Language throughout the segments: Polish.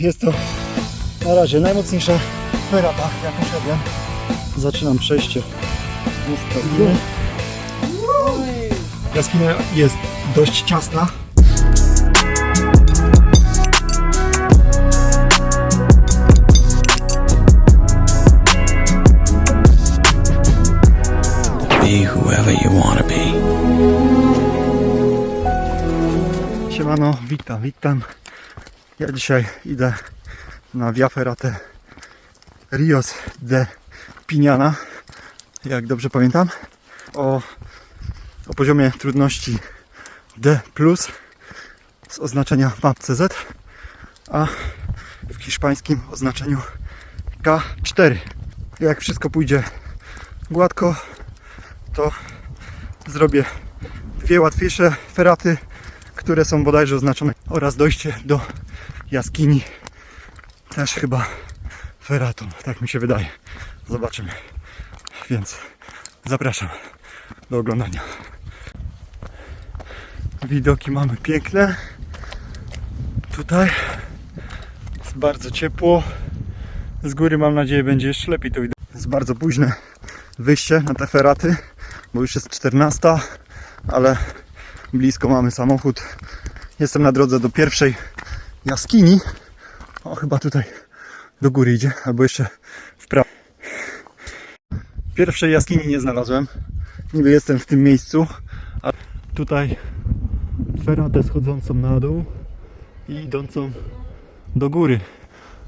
Jest to na razie najmocniejsza ferata, jaką szedłem. Zaczynam przejście mostka z góry. Jaskinia jest dość ciasna. Be whoever you want to be. Siemano, witam, witam. Ja dzisiaj idę na Via Ferrate Rios de Piniana, jak dobrze pamiętam, o, o poziomie trudności D+, z oznaczenia map CZ, a w hiszpańskim oznaczeniu K4. Jak wszystko pójdzie gładko, to zrobię dwie łatwiejsze feraty, które są bodajże oznaczone oraz dojście do jaskini też chyba feratą, tak mi się wydaje. Zobaczymy. Więc zapraszam do oglądania. Widoki mamy piękne. Tutaj jest bardzo ciepło. Z góry mam nadzieję będzie jeszcze lepiej to widać. Jest bardzo późne wyjście na te feraty, bo już jest 14, ale blisko mamy samochód. Jestem na drodze do pierwszej jaskini. O, chyba tutaj do góry idzie, albo jeszcze w prawo. Pierwszej jaskini nie znalazłem. Niby jestem w tym miejscu, a tutaj feratę schodzącą na dół i idącą do góry.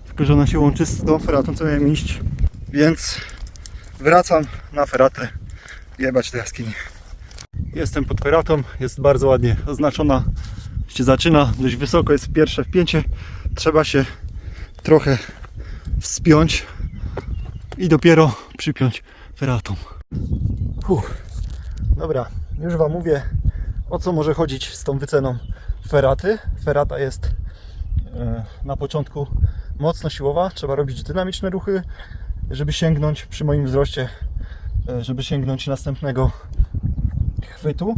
Tylko, że ona się łączy z tą feratą, co miałem iść. Więc wracam na feratę jebać do jaskini. Jestem pod feratą, jest bardzo ładnie oznaczona. Się zaczyna dość wysoko, jest pierwsze wpięcie. Trzeba się trochę wspiąć i dopiero przypiąć feratą. Uff. Dobra, już Wam mówię o co może chodzić z tą wyceną feraty. Ferata jest e, na początku mocno siłowa, trzeba robić dynamiczne ruchy, żeby sięgnąć przy moim wzroście, e, żeby sięgnąć następnego chwytu,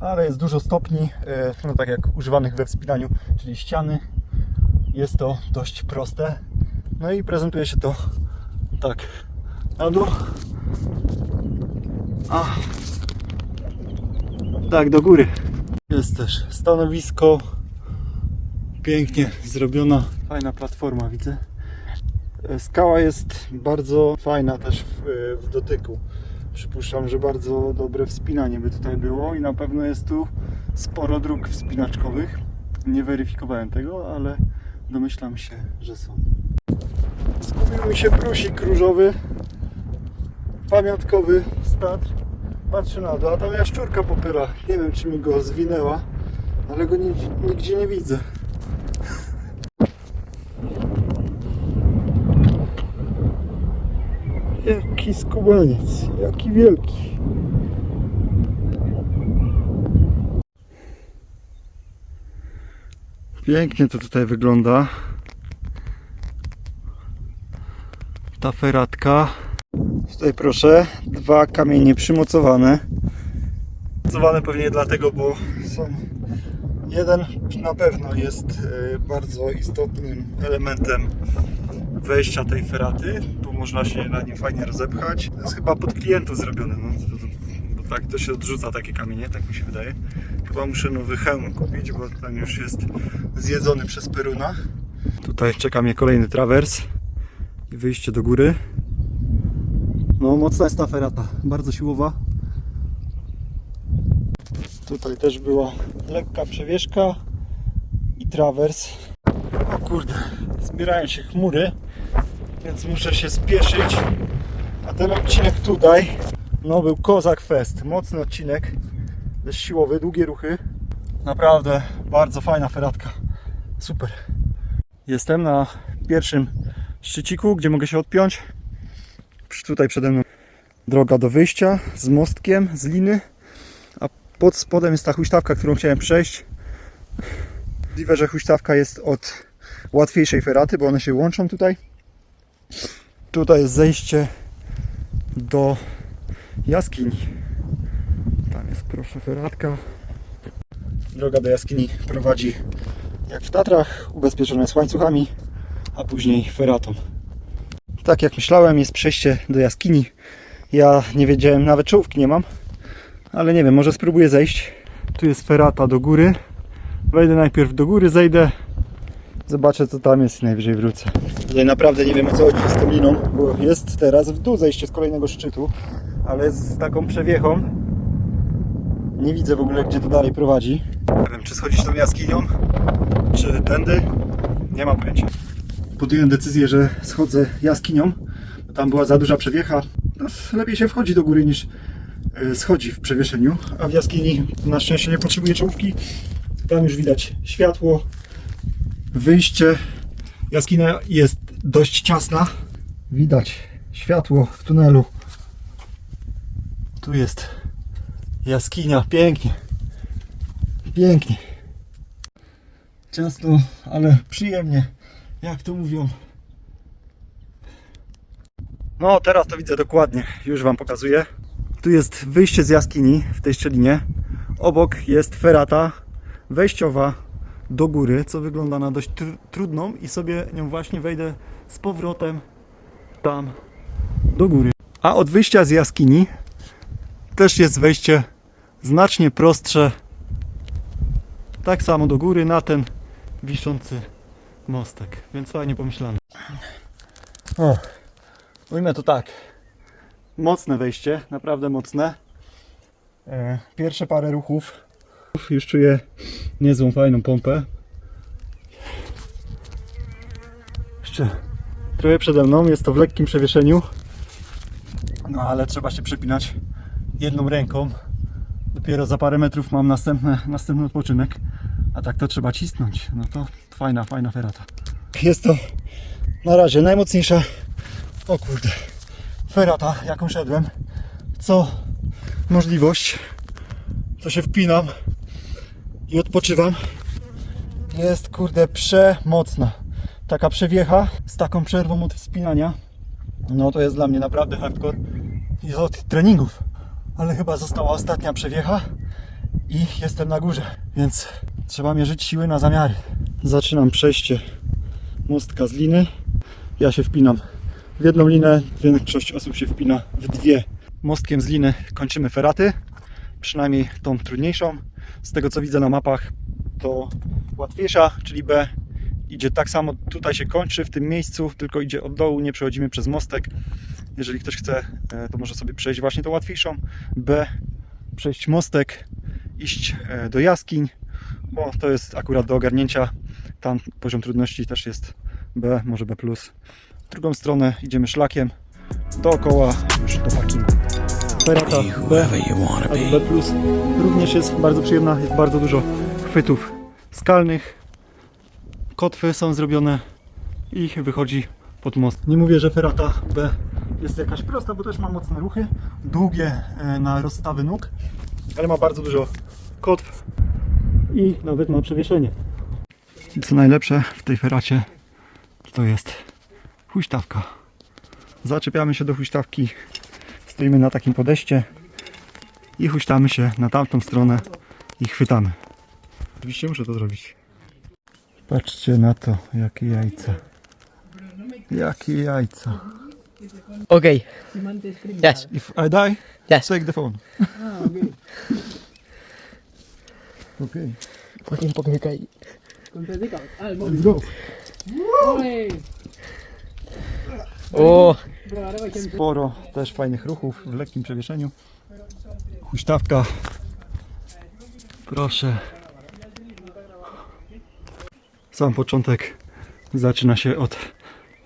ale jest dużo stopni, e, no tak jak używanych we wspinaniu, czyli ściany. Jest to dość proste. No i prezentuje się to tak na dół. A tak do góry. Jest też stanowisko. Pięknie zrobiona, fajna platforma widzę. E, Skała jest bardzo fajna też w, w dotyku. Przypuszczam, że bardzo dobre wspinanie by tutaj było i na pewno jest tu sporo dróg wspinaczkowych. Nie weryfikowałem tego, ale domyślam się, że są. Zgubił mi się prusik różowy, pamiątkowy stat. Patrzę na dół, a tam jaszczurka popyla. Nie wiem, czy mi go zwinęła, ale go nigdzie nie widzę. Jaki skubaniec, jaki wielki. Pięknie to tutaj wygląda. Ta feratka. Tutaj proszę, dwa kamienie przymocowane. Przymocowane pewnie dlatego, bo są jeden na pewno jest e, bardzo istotnym elementem wejścia tej feraty, można się na nim fajnie rozepchać. To jest chyba pod klientów zrobione, no, bo tak to się odrzuca takie kamienie, tak mi się wydaje. Chyba muszę nowy hełm kupić, bo ten już jest zjedzony przez Peruna. Tutaj czeka mnie kolejny trawers i wyjście do góry. No mocna jest ta ferata, bardzo siłowa. Tutaj też była lekka przewieszka i trawers. O kurde, zbierają się chmury, więc muszę się spieszyć. A ten odcinek tutaj, no był Kozak Fest. Mocny odcinek, dość siłowy, długie ruchy. Naprawdę bardzo fajna feratka. Super. Jestem na pierwszym szczyciku, gdzie mogę się odpiąć. Tutaj przede mną droga do wyjścia z mostkiem, z liny. A pod spodem jest ta huśtawka, którą chciałem przejść. Możliwe, że huśtawka jest od łatwiejszej feraty, bo one się łączą tutaj. Tutaj jest zejście do jaskini. Tam jest proszę feratka. Droga do jaskini prowadzi jak w Tatrach, ubezpieczona jest łańcuchami. a później feratą. Tak jak myślałem, jest przejście do jaskini. Ja nie wiedziałem, nawet czołówki nie mam, ale nie wiem, może spróbuję zejść. Tu jest ferata do góry. Wejdę najpierw do góry, zejdę, zobaczę co tam jest i najwyżej wrócę. Tutaj naprawdę nie wiem o co chodzi z tą liną, bo jest teraz w dół zejście z kolejnego szczytu, ale z taką przewiechą. Nie widzę w ogóle gdzie to dalej prowadzi. Nie wiem czy schodzić tą jaskinią, czy tędy. Nie mam pojęcia. Podjąłem decyzję, że schodzę jaskinią. bo Tam była za duża przewiecha. No, lepiej się wchodzi do góry niż e, schodzi w przewieszeniu. A w jaskini na szczęście nie potrzebuje czołówki. Tam już widać światło, wyjście. Jaskina jest dość ciasna. Widać światło w tunelu. Tu jest jaskinia. Pięknie. Pięknie. Ciasno, ale przyjemnie. Jak to mówią. No, teraz to widzę dokładnie. Już Wam pokazuję. Tu jest wyjście z jaskini w tej szczelinie. Obok jest ferata wejściowa do góry, co wygląda na dość tr- trudną i sobie nią właśnie wejdę z powrotem tam do góry. A od wyjścia z jaskini też jest wejście znacznie prostsze. Tak samo do góry na ten wiszący mostek, więc fajnie pomyślane. O, ujmę to tak. Mocne wejście, naprawdę mocne. E, Pierwsze parę ruchów. Już czuję niezłą, fajną pompę. Jeszcze trochę przede mną, jest to w lekkim przewieszeniu. No ale trzeba się przepinać jedną ręką. Dopiero za parę metrów mam następny, następny odpoczynek. A tak to trzeba cisnąć. No to fajna, fajna ferata. Jest to na razie najmocniejsza, o kurde, ferata, jaką szedłem. Co możliwość, to się wpinam i odpoczywam. Jest kurde przemocna. Taka przewiecha z taką przerwą od wspinania. No to jest dla mnie naprawdę hardcore. I od treningów. Ale chyba została ostatnia przewiecha i jestem na górze, więc trzeba mierzyć siły na zamiary. Zaczynam przejście mostka z liny. Ja się wpinam w jedną linę, większość osób się wpina w dwie. Mostkiem z liny kończymy feraty, przynajmniej tą trudniejszą. Z tego co widzę na mapach, to łatwiejsza, czyli B, idzie tak samo, tutaj się kończy w tym miejscu, tylko idzie od dołu, nie przechodzimy przez mostek. Jeżeli ktoś chce, e, to może sobie przejść właśnie tą łatwiejszą. B, przejść mostek, iść e, do jaskiń, bo to jest akurat do ogarnięcia. Tam poziom trudności też jest B, może B+. W drugą stronę idziemy szlakiem dookoła już do parkingu. Ferata Be B albo. B+. Również jest bardzo przyjemna, jest bardzo dużo chwytów skalnych. Kotwy są zrobione i wychodzi pod most. Nie mówię, że ferata B jest jakaś prosta, bo też ma mocne ruchy, długie e, na rozstawy nóg, ale ma bardzo dużo kotw i nawet ma przewieszenie. I co najlepsze w tej feracie to jest huśtawka. Zaczepiamy się do huśtawki, stoimy na takim podejście i huśtamy się na tamtą stronę i chwytamy. Oczywiście muszę to zrobić. Patrzcie na to, jakie jajca. Jakie jajca. Okay. Yes. If I die, Yes. take the phone. Okay. Fucking pagkakay. Let's go. Oh. Sporo też fajnych ruchów w lekkim przewieszeniu. Huśtawka. Proszę. Sam początek zaczyna się od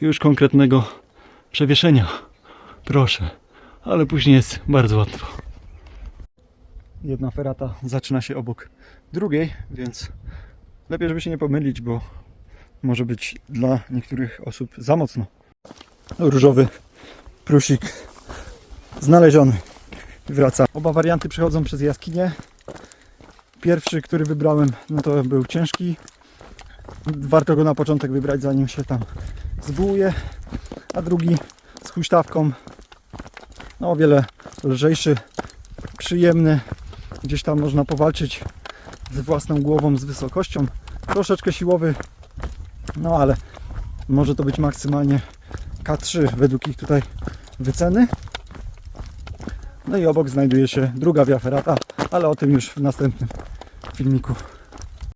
już konkretnego przewieszenia. Proszę. Ale później jest bardzo łatwo. Jedna ferata zaczyna się obok drugiej, więc lepiej, żeby się nie pomylić, bo może być dla niektórych osób za mocno. Różowy prusik znaleziony. Wraca. Oba warianty przechodzą przez jaskinię. Pierwszy, który wybrałem, no to był ciężki. Warto go na początek wybrać, zanim się tam zbułuje. A drugi z huśtawką, no o wiele lżejszy, przyjemny. Gdzieś tam można powalczyć z własną głową, z wysokością. Troszeczkę siłowy, no ale Może to być maksymalnie K3 według ich tutaj wyceny. No i obok znajduje się druga Via ale o tym już w następnym filmiku.